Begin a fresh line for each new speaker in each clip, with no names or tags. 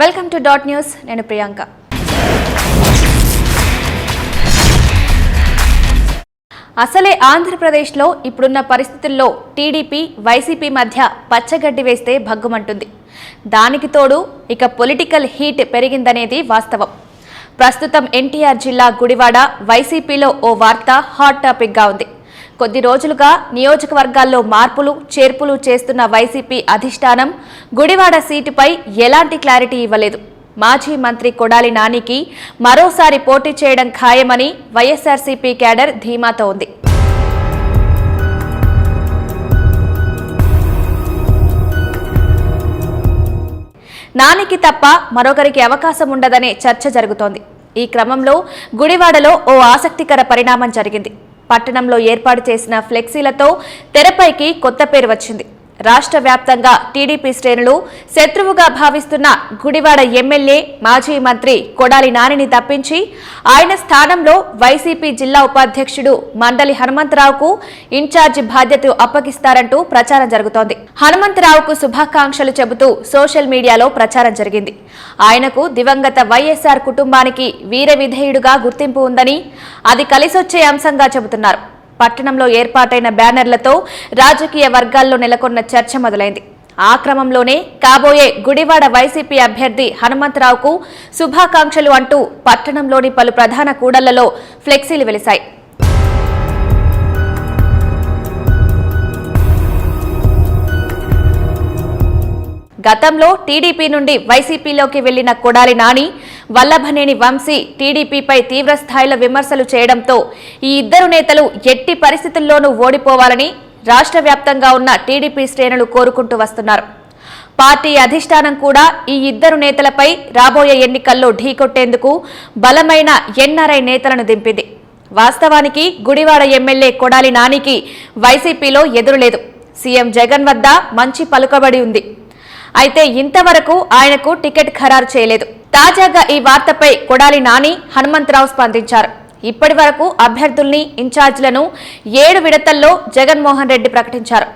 Welcome to dot news నేను ప్రియాంక. అసలే ఆంధ్రప్రదేశ్లో ఇప్పుడున్న పరిస్థితుల్లో టీడీపీ వైసీపీ మధ్య పచ్చగడ్డి వేస్తే భగ్గుమంటుంది. దానికి తోడు ఇక పొలిటికల్ హీట్ పెరిగిందనేది వాస్తవం. ప్రస్తుతం ఎన్టీఆర్ జిల్లా గుడివాడ వైసీపీలో ఓ వార్త హాట్ టాపిక్గా ఉంది. కొద్ది రోజులుగా నియోజకవర్గాల్లో మార్పులు చేర్పులు చేస్తున్న వైసీపీ అధిష్టానం గుడివాడ సీటుపై ఎలాంటి క్లారిటీ ఇవ్వలేదు. మాజీ మంత్రి కొడాలి నానికి మరోసారి పోటీ చేయడం ఖాయమని వైఎస్ఆర్సీపీ క్యాడర్ ధీమాతో ఉంది. నానికి తప్ప మరొకరికి అవకాశం ఉండదనే చర్చ జరుగుతోంది. ఈ క్రమంలో గుడివాడలో ఓ ఆసక్తికర పరిణామం జరిగింది. పట్టణంలో ఏర్పాటు చేసిన ఫ్లెక్సీలతో తెరపైకి కొత్త పేరు వచ్చింది. రాష్ట్ర వ్యాప్తంగా టీడీపీ శ్రేణులు శత్రువుగా భావిస్తున్న గుడివాడ ఎమ్మెల్యే మాజీ మంత్రి కొడాలి నానిని తప్పించి ఆయన స్థానంలో వైసీపీ జిల్లా ఉపాధ్యక్షుడు మండలి హనుమంతరావుకు ఇన్ఛార్జి బాధ్యతలు అప్పగిస్తారంటూ ప్రచారం జరుగుతోంది. హనుమంతరావుకు శుభాకాంక్షలు చెబుతూ సోషల్ మీడియాలో ప్రచారం జరిగింది. ఆయనకు దివంగత వైఎస్ఆర్ కుటుంబానికి వీర విధేయుడుగా గుర్తింపు ఉందని అది కలిసొచ్చే అంశంగా చెబుతున్నారు. పట్టణంలో ఏర్పాటైన బ్యానర్లతో రాజకీయ వర్గాల్లో నెలకొన్న చర్చ మొదలైంది. ఆ క్రమంలోనే కాబోయే గుడివాడ వైసీపీ అభ్యర్థి హనుమంతరావుకు శుభాకాంక్షలు అంటూ పట్టణంలోని పలు ప్రధాన కూడళ్ళలో ఫ్లెక్సీలు వెలిశాయి. గతంలో టీడీపీ నుండి వైసీపీలోకి వెళ్ళిన కొడాలి నాని వల్లభనేని వంశీ టీడీపీపై తీవ్రస్థాయిలో విమర్శలు చేయడంతో ఈ ఇద్దరు నేతలు ఎట్టి పరిస్థితుల్లోనూ ఓడిపోవాలని రాష్ట్ర వ్యాప్తంగా ఉన్న టీడీపీ శ్రేణులు కోరుకుంటూ వస్తున్నారు. పార్టీ అధిష్టానం కూడా ఈ ఇద్దరు నేతలపై రాబోయే ఎన్నికల్లో ఢీకొట్టేందుకు బలమైన ఎన్ఆర్ఐ నేతలను దింపింది. వాస్తవానికి గుడివాడ ఎమ్మెల్యే కొడాలి నానికి వైసీపీలో ఎదురులేదు. సీఎం జగన్ వద్ద మంచి పలుకబడి ఉంది. అయితే ఇంతవరకు ఆయనకు టికెట్ ఖరారు చేయలేదు. తాజాగా ఈ వార్తపై కొడాలి నాని హనుమంతరావు స్పందించారు. ఇప్పటి వరకు అభ్యర్థుల్ని ఇన్ఛార్జీలను ఏడు విడతల్లో జగన్మోహన్ రెడ్డి ప్రకటించారు.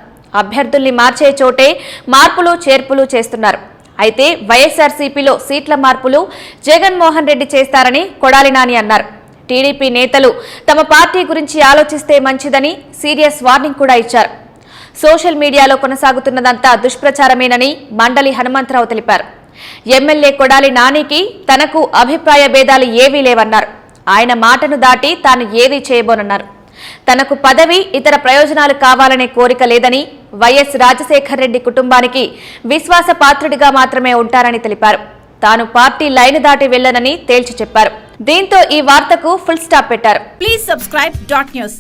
అభ్యర్థుల్ని మార్చే చోటే మార్పులు చేర్పులు చేస్తున్నారు. అయితే వైఎస్ఆర్సీపీలో సీట్ల మార్పులు జగన్మోహన్ రెడ్డి చేస్తారని కొడాలి నాని అన్నారు. టీడీపీ నేతలు తమ పార్టీ గురించి ఆలోచిస్తే మంచిదని సీరియస్ వార్నింగ్ కూడా ఇచ్చారు. సోషల్ మీడియాలో కొనసాగుతున్నదంతా దుష్ప్రచారమేనని మండలి హనుమంతరావు తెలిపారు. ఎమ్మెల్యే కొడాలి నానికి తనకు అభిప్రాయ భేదాలు ఏవీ లేవన్నారు. ఆయన మాటను దాటి తాను ఏది చేయబోనన్నారు. తనకు పదవి ఇతర ప్రయోజనాలు కావాలనే కోరిక లేదని వైఎస్ రాజశేఖర్ రెడ్డి కుటుంబానికి విశ్వాస పాత్రుడిగా మాత్రమే ఉంటారని తెలిపారు. తాను పార్టీ లైన్ దాటి వెళ్ళనని తేల్చి చెప్పారు. దీంతో ఈ వార్తకు ఫుల్ స్టాప్ పెట్టారు.
Please subscribe dot news